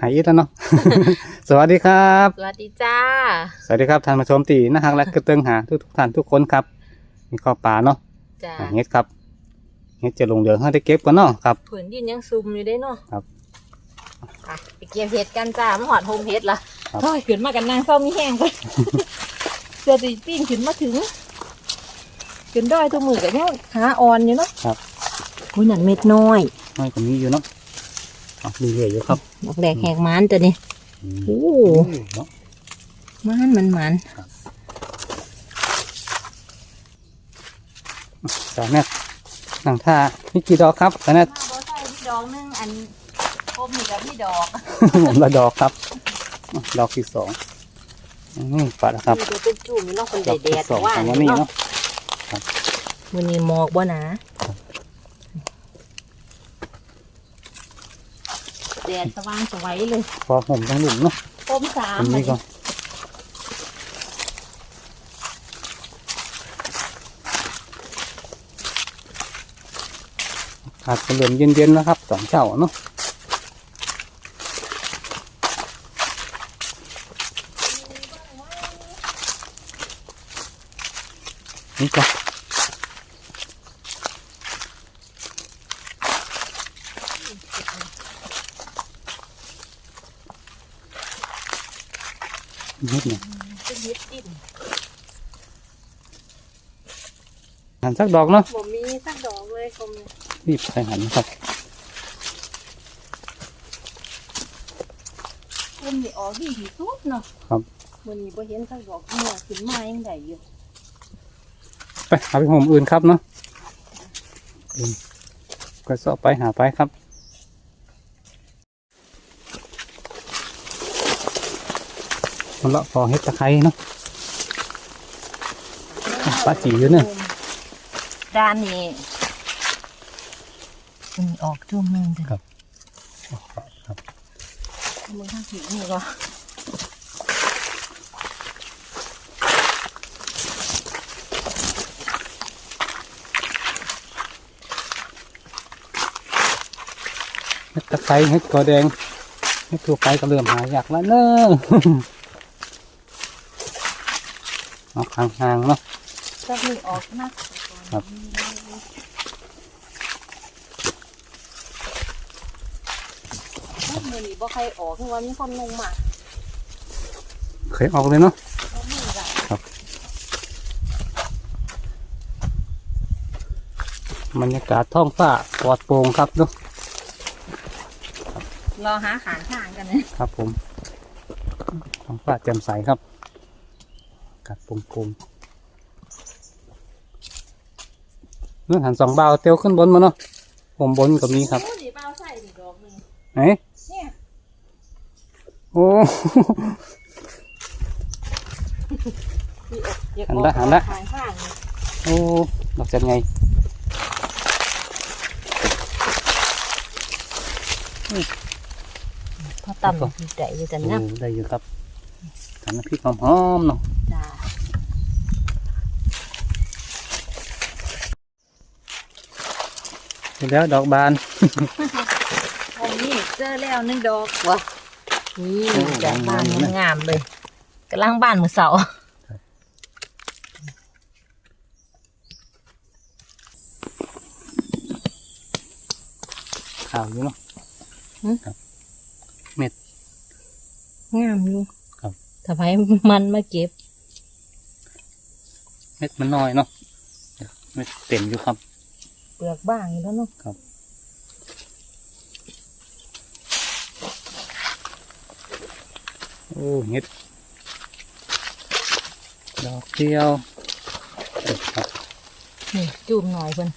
หายอีกแล้วเนาะ สวัสดีครับ สวัสดีจ้า สวัสดีครับท่านผู้ชมตีนะฮักและกระเติงหาทุกทุกๆท่านทุกคนครับ มีข้อป่าเนาะจ้าหาเฮ็ดครับเฮ็ดจะลงเหลืองให้ได้เก็บกันเนาะครับผืนดินยังซุมอยู่ได้เนาะครับไปไปเก็บเห็ดกันจ้ามาหอดโฮมเห็ดละครับโอ้ยขึ้นมากันนางเศร้ามีแห้งไปเสื้อตีปิ้งขึ้นมาถึงขึ้นด้อยตัวมือกันยังหาอ่อนอยู่เนาะครับอุ้ยนั่นเม็ดน้อยน้อยกว่านี้อยู่เนาะอ๋อ มีเหลืออยู่ครับดอกแดกแหกมันตัวนี้อืมโอ้เนาะมันมันมันสาวแนทหนังท่านี่กี่ดอกครับสาวแนทบอใส่พี่ดอกนึงอันคมนี่กับพี่ดอกผมละดอกครับ ดอกที่สองอืมปัดนะครับนี่ก็เป็นจุ่มนี่เนาะคนดอกแดที่ดสองๆว่าของวันนี้เนาะมือนี้หมอกบ่หนา แดดสว่างสวยเลยพอผมทั้งหลุมเนาะคมสามอันนี้ก็อาจจะเหลือมเย็นๆนะครับสองเจ้าเนาะนี่ก็นิดหนึ่ง เป็นเฮ็ดดิน หันสักดอกเนาะบ่มีสักดอกเลยคมรีบใส่หันครับคมนี่ออกดีที่สุดเนาะครับวันนี้บ่เห็นสักดอกเนี่ยขึ้นมายังได้อยู่ไปหาไปผมอื่นครับเนาะอื่นก็สอบไปหาไปครับมันละพอเฮ็ดตะไคร้เนาะปลาจิ๋วอยู่เนี่ย ด้านนี้อืมออกจุ่มหนึงเด้อครับ ครับมึงข้างสีนี่ก็เฮ็ดตะไคร้เฮ็ดกอแดงเฮ็ดทั่วไปก็เริ่มหายากแล้วเนอะเอาห่างๆเนาะสักนี่ออกนะ ครับ มือนี้บ่ใครออกคือว่ามีคนลงมาเคยออกเลยเนาะบ่มีละบรรยากาศท้องฟ้าปลอดโปร่งครับเนาะรอหาขางทางกันนะครับผมท้องฟ้าแจ่มใสครับอากาศโปร่งๆ เนื่อหันสองเบาวเตียวขึ้นบนมาเนาะผมบนก็มีครับโอ้นี่เปล่าใส่นี่ดอกหนึงไหนเนี่ยโอ้อยากหันออกละหันละขางทางนี่โอ้ดอกจันไงพอต่ำดีใจอยู่จันโอ้นะได้อยู่ครับทำน้ำพริกหอมๆเนาะ จ้าเสร็จแล้วดอกบานโอ้นี่เจอแล้วหนึ่งดอกวะนี่โอ้ดอกบานงามๆงามๆเลยกำลังบานมือเสาขาวอยู่เนาะงามอยู่ครับถ้าไผมันมาเก็บ เม็ดมันน้อยเนาะเม็ดเต็มอยู่ครับเป ลือกบ้างอยู่แล้วเนาะโอ้เห็ดดอกเดียวเด็ดครับนี่จุ่มหน่อยเพิ่น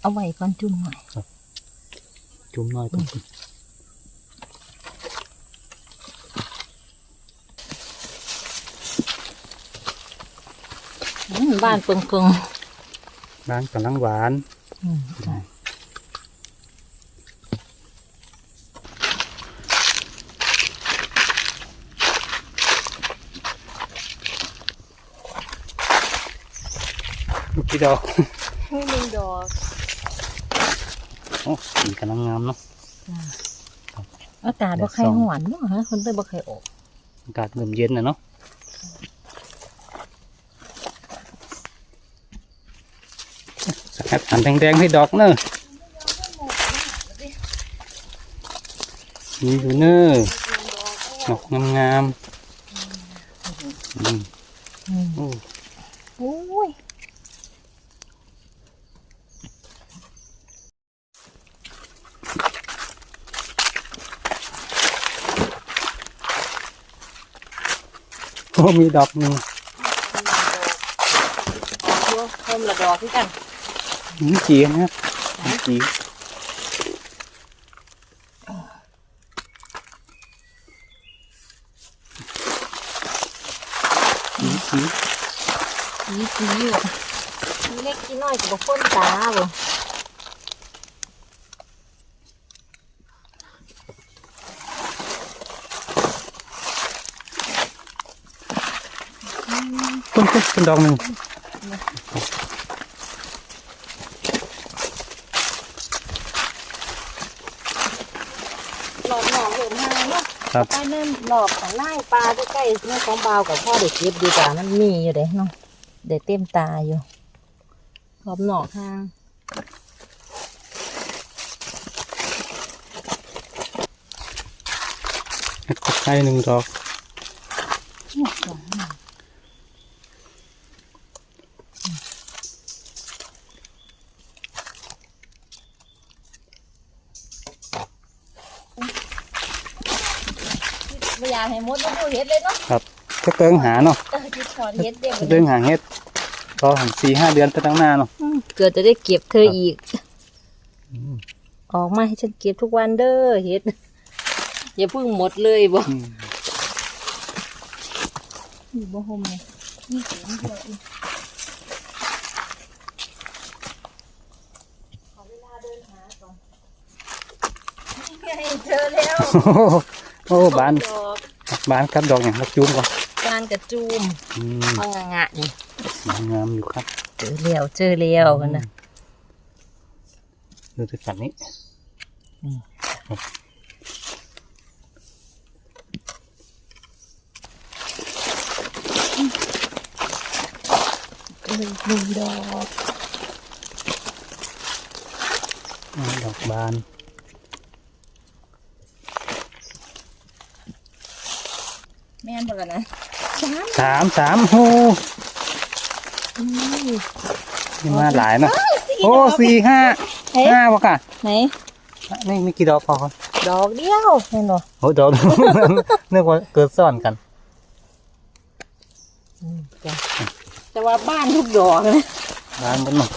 เอาไว้ก่อนจุ่มหน่อยจุ่มน้อยตรงนี้อืมบ้านเปิงเปิงร้านกำลังหวาน อืมจ้ะลูกกี่ดอกไม่มีดอกโอ้สีกำลังงามเนาะจ้ะ อากาศบ่ใครหอนเนาะฮะคนเลยบ่ใครออกอากาศเริ่มเย็นนะเนาะสกัดอันแดงๆให้ดอกเนอะมีอยู่เนอะดอกงามๆอืมโอ้โอ้ยโอ้มีดอกหนึ่งเพิ่มละดอกคือกัน มีจีนะครับมีจีมีจีสีสีอยู่สีเล็กสีน้อยก็บ่พ้นตาบ่ ต้นต้นเป็นดอกหนึ่ง หลอกหนองเหลือมหางเนาะ ครับไปนั่นหลอกของนายปลาใกล้ๆนี่ของเบาวกับพ่อเด็กเก็บดีกว่ามันมีอยู่เด้เนาะเด็เต็มตาอยู่รอบหนอกหางตะไคร้หนึ่งดอก ไม่อยากให้มดมันดูเห็ดเลยเนาะครับจะเกิงหาเนาะเออจิตถอนเห็ดเดียวจะเกิงหาเฮ็ดรอหันสี่ห้าเดือนไปตั้งหน้าเนาะเกิดจะได้เก็บเธออีกอืมออกมาให้ฉันเก็บทุกวันเด้อเห็ดอย่าเพิ่งหมดเลยบ่อืมนี่บ่โฮมเลยนี่เสียงเดียวเองขอเวลาเดินหาก่อนนี่ไงเจอแล้ว โอ้โหโอ้บานดอก บานครับดอกอย่างรักจุ้มก่อนจานกระจูมอืมพังงะนี่งามอยู่ครับเจอแล้วเจอแล้วกันนะดูที่ฝั่งนี้เออหนึ่งดอกอืมดอกบาน ม่นบ่กันนะจานสามสามโอ้อืมนี่มาหลายเนาะสี่โอ้ดอกสี่ห้าเฮ้ยห้าวะค่ะไหนนี่มีกี่ดอกพอครับดอกเดียวแม่นบ่โอ้ดอก นึกว่าเกิดซ่อนกัน อืมจ้ะแต่ว่าบ้านทุกดอกนะบานบนเนาะ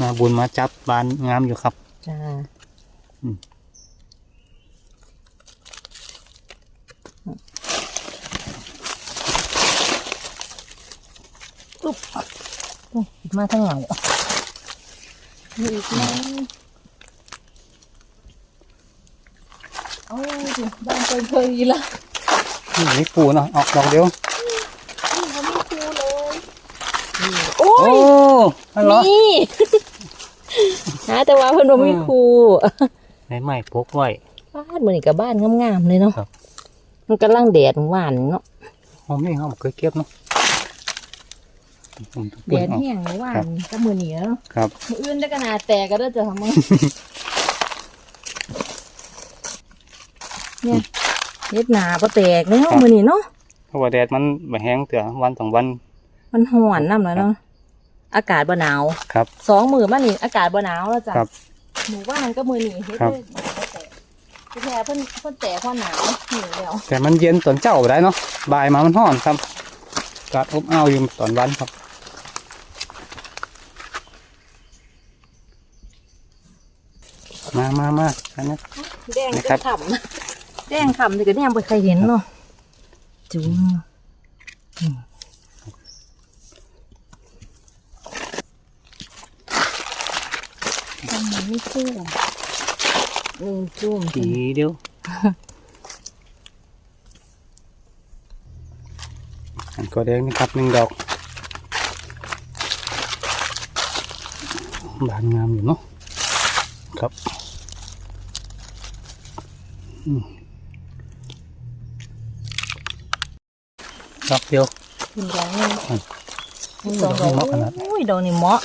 มาบุญมาจับบานงามอยู่ครับ จ้า ปุ๊บอุ๊ยมาทั้งเหงามีอีกไหมโอ้ยบ้านเคยๆละนี่มีปูเนาะออกดอกเดียวนี่เขาไม่คูเลยนี่โอ้โอ้ยฮัลโหลนี่หาแต่ว่าเพิ่นบ่มีครูไหนใหม่พกไว้ บ้านมื้อนี้ก็บ้านงามๆเลยเนาะครับ มันกำลังแดดหวานเนาะ หอมนี่เขาบอกเคยเก็บเนาะผม แดดแห้งหวานก็มื้อนี้เนาะครับมื้ออื่นได้ก็น่าแตกก็ได้อจ้ะมึงเนี่ยเฮ็ดหนาบ่แตกแล้วมื้อนี้เนาะเพราะว่าแดดมันแบบแห้งเตือวันสองวัน มันร้อนนำแล้วเนาะอากาศบ่หนาวครับสองมื้อมานี่อากาศบ่หนาวแล้วจ้ะครับหมู่บ้านก็มื้อนี้เฮ็ดครับเลยบ่แตกแท้ๆเพิ่นเพิ่นแตกเพราะหนาวนี่แล้วแต่มันเย็นตอนเจ้าได้เนาะบ่ายมามันห้อนครับอากาดอบอ้าวอยู่ตอนวันครับ มามามาอันนี้แดงนะจะครับขำแดงขำนี่ก็แดงบ่เคยเห็นเนาะจุ้มอืมอันนี้ไม่จุ้มหนึ่งจุ้มทีเดียวอันก็แดงนี่ครับหนึ่งดอกบานงามอยู่เนาะครับ ดอกเดียวขึ้นยางนี่อืมนี่ดอกดอกดอกนี่เหมาะขนาดอุ้ยดอกนี่เหมาะ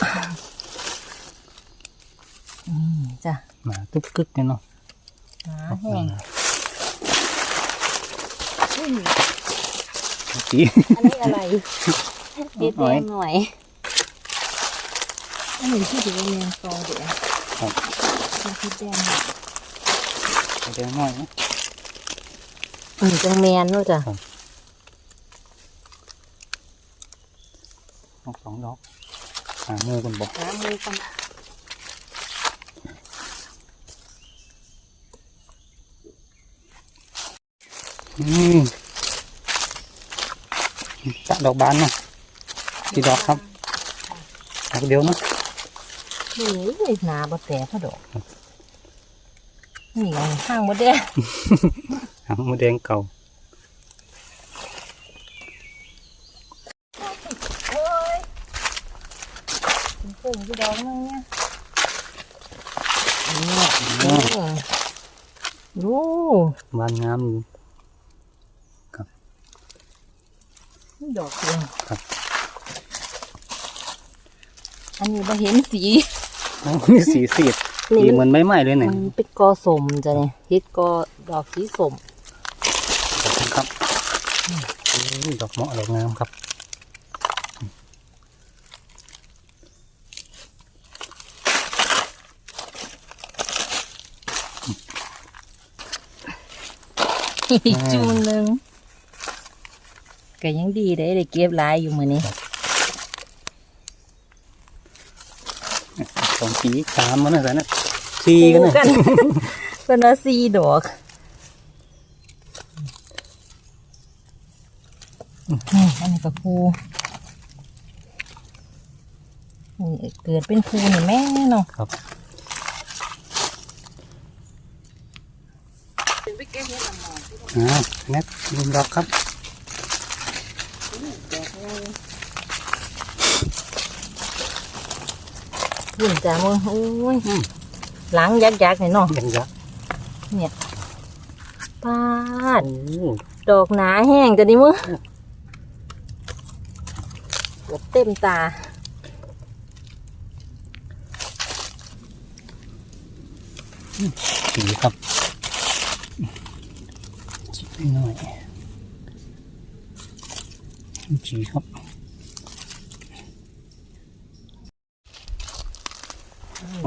อืมจ้ะหนาตึกกึกเนี่ยเนาะหาแห้งอุ้ยสีอันนี้อะไรเด็ดแดงหน่อยอันนี้ที่ถือว่าแมงซอเดี๋ยวครับเด็ดแดงหน่อย แดงหน่อยนะอืมจังแมนเนาะจ้ะดอกสองดอกหาโมกันบอกหามือกันอืมตะดอกบานเนาะกี่ดอกครับดอกเดียวเนาะนี่หนาบ่แต่พอดอก นี่ไงห้างบ่ได้หางมดแดงเก่าโอ้ยเป็นเพิ่งที่ดอกนึงเนี่ยเนี่ยดูบานงามอยู่นี่ดอกเดียวครับ อันนี้บ่เห็นสีโอ้นี่สีสีดสี นี่เหมัมือนนไม้ไหม้เลยเนี่ยมันเป็นกอสมจ้ะเนี่ยเฮ็ดกอดอกสีสมขอบคุณครับอุ้ยดอกเหมาะดอกงามครับอีกจูนหนึ่งก็ยังดีได้ได้เก็บหลายอยู่มื้อนี้ ส องสีสามมันนะแต่นะสี่กันนะคู่เป็นว่าสี่ดอกนี่อันนี้ก็คูนี่เกิดเป็นคูนี่แม่เนาะครับอ่าแนทลุมดอกครับ หุ่นจ้ามึงโอ้ยหลังยักยักๆนี่เนาะยังยักษ์ปาดดอกหนาแห้งจะดิมึงเกือบเต็มตาสีครับจีไปหน่อยจีครับ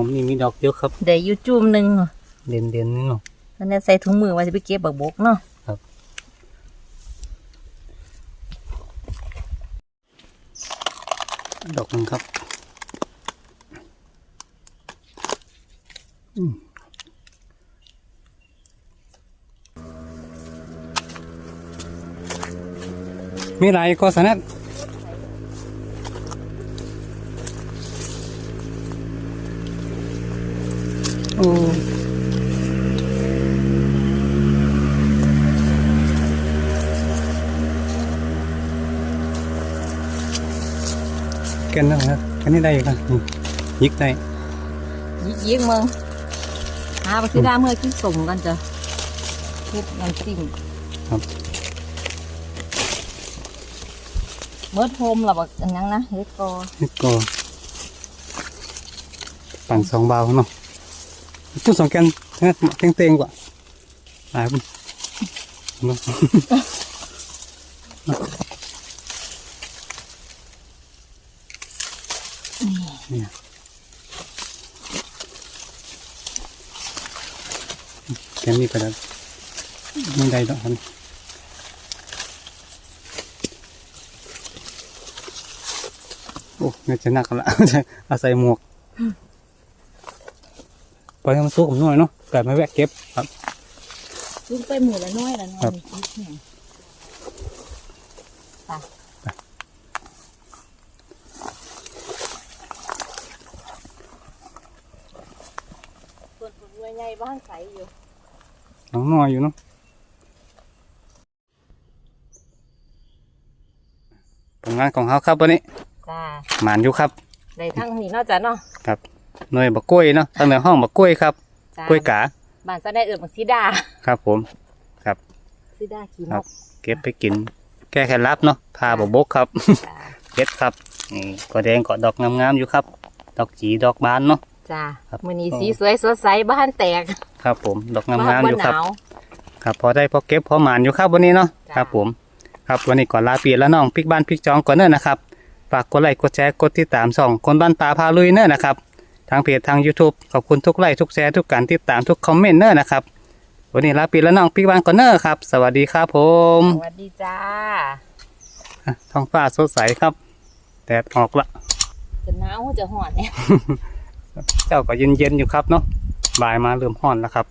ผมนี่มีดอกเยอะครับได้อยู่จุ่มหนึ่งเนาะเด่นเด่นๆนี่เนาะอันนี้ใส่ถุงมือไว้จะไปเก็บบักบกเนาะดอกหนึงครับอืมมีอะไรก็สนัด แกันนะครับแค่นี้ได้อีกอะนี่ยิกได้ยิกยิกมึงหาไปซื้อได้เมื่อกินสมกันจ้ะเก็บน้ำจิ้มครับเมื่อโฮมหรอบักอันยังนะเฮ็ดกอนี่ก็ปั่นสองเบาเนาะตู้สองแกนนะเต็งเต็งๆกว่าตายปุ่นเนาะเนี่ย แกนนี่ก็ได้ไม่ได้ดอกครับโอ้เนี่ยจะหนักละอาศัยหมวกไปให้มันสู้ผมหน่อยเนาะแต่ไม่แวะเก็บครับลุงไปหมื่นละน้อยละน้อครัยบนิดหนึ่งไปส่วนผลใหญ่บ้านใสอยู่ น้องน้อยอยู่เนาะผลงานของเขาครับวันนี้จ้าหมานอยู่ครับในทั้งนี้เนอกจากเนาะครับหน่วยบักกล้วยเนาะตั้งแต่ห้องบักกล้วยครับจ้ากล้วยกาบบ้านจะได้เอิบสีดาครับ ผมครับสีดาขี้นครับกเก็บไปกิน แก้แค่รับเนาะพาบบกครับจ้าเก็ดครับนี่ก็แดงก็ดอกงามๆอยู่ครับ ดอกจีดอกบานเนาะจ้าครับ มือนี้สีสวยสดใสบ้านแตก ครับผมดอกงามบ้านๆอยู่ครับหนาวครับ พอได้พอเก็บพอหมานอยู่ครับวันนี้เนาะจ้ะครับผมครับวันนี้ก่อนลาปีแล้วน้องพริกบ้านพริกจองก่อนเนอะนะครับฝากกดไลค์กดแชร์กดติดตามส่องคนบ้านป่าพาลุยเนอะนะครับทางเพจทาง YouTube ขอบคุณทุกไลค์ทุกแชร์ทุกการติดตามทุกคอมเมนต์เนอะนะครับวันนี้ลาปีแล้วน้องพริกบ้านก่อนเนอะครับ สวัสดีครับผม สวัสดีจ้าอะท้องฟ้าสดใสครับแดดออกละจะหนาวจะหอนเนี่ยเจ้าก็เย็นๆอยู่ครับเนาะ บ่ายมาเริ่มห้อนแล้วครับ